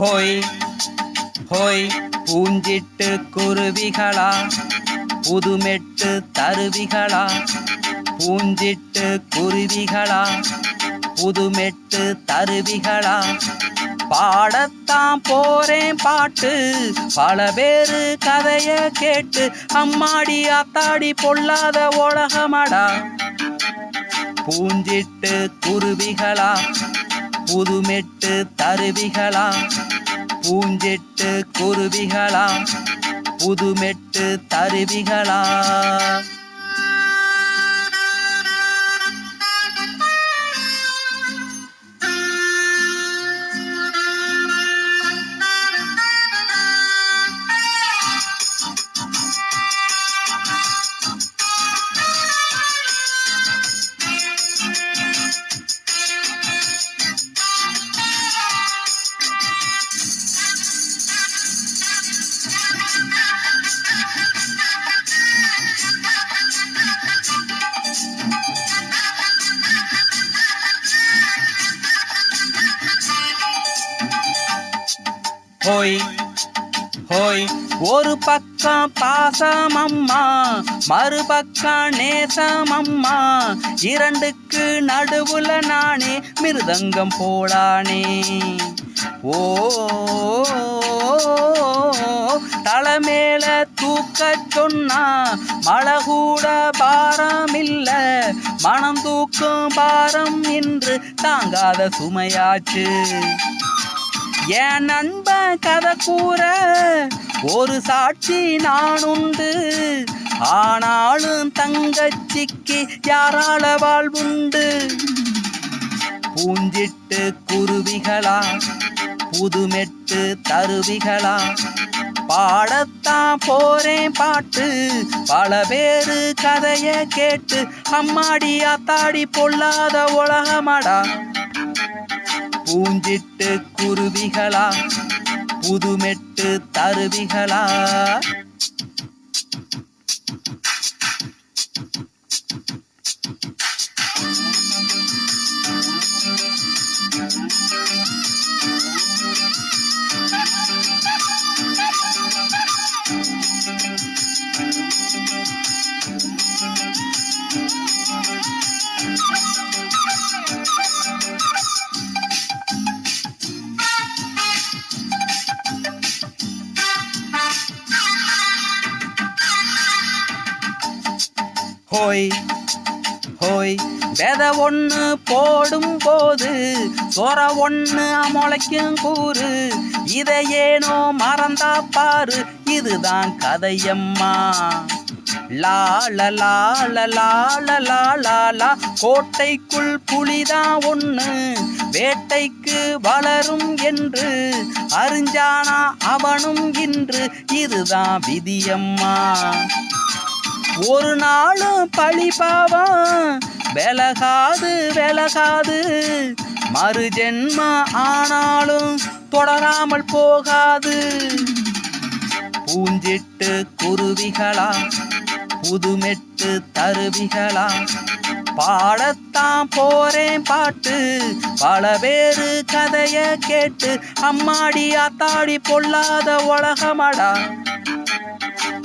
ஹோய் ஹோய் பூஞ்சிட்டு குருவிகளா புதுமெட்டு தருவிகளா பூஞ்சிட்டு குருவிகளா புதுமெட்டு தருவிகளா. பாடத்தான் போறேன் பாட்டு பல பேரு கதைய கேட்டு அம்மாடி அத்தாடி பொல்லாத உலகமடா. பூஞ்சிட்டு குருவிகளா புதுமெட்டு தருவிகளா? பூஞ்செட்டு குருவிகளா? புதுமெட்டு தருவிகளா? ஹோய் ஹோய். ஒரு பக்கம் பாசம் அம்மா மறுபக்கம் நேசம் அம்மா. இரண்டுக்கு நடுவுல நானே மிருதங்கம் போலானே. ஓ தலைமேல தூக்க சொன்னா மழை கூட பாரம் இல்ல மனம் தூக்கும் பாரம் என்று தாங்காத சுமையாச்சு. என் நண்ப கதை கூற ஒரு சாட்சி நான் உண்டு ஆனாலும் தங்கச்சிக்கு யாரால வாழ்வுண்டு? பூஞ்சிட்டு குருவிகளா புதுமெட்டு தருவிகளா? பாடத்தான் போறேன் பாட்டு பல பேரு கதைய கேட்டு அம்மாடி அத்தாடி பொல்லாத உலகமாடா. பூஞ்சிட்டு குருவிகளா? புதுமெட்டு தருவிகளா? ஹோய் ஹோய் வித ஒன்று போடும் போது சொர ஒன்று முளைக்கும் கூறு. இதை ஏனோ மறந்தா பாரு இதுதான் கதையம்மா. லால லால லால கோட்டைக்குள் புலிதான் ஒன்று வேட்டைக்கு வளரும் என்று. அறிஞ்சானா அவனும் இன்று இதுதான் விதியம்மா. ஒரு நாளும் பழி பாவம். விலகாது விலகாது. மறு ஜென்மா ஆனாலும் தொடராமல் போகாது. பூஞ்சிட்டு குருவிகளா புதுமெட்டு தருவிகளா பாடத்தான் போறேன் பாட்டு. பல பேரு கதைய கேட்டு அம்மாடி அத்தாடி பொல்லாத உலகமடா.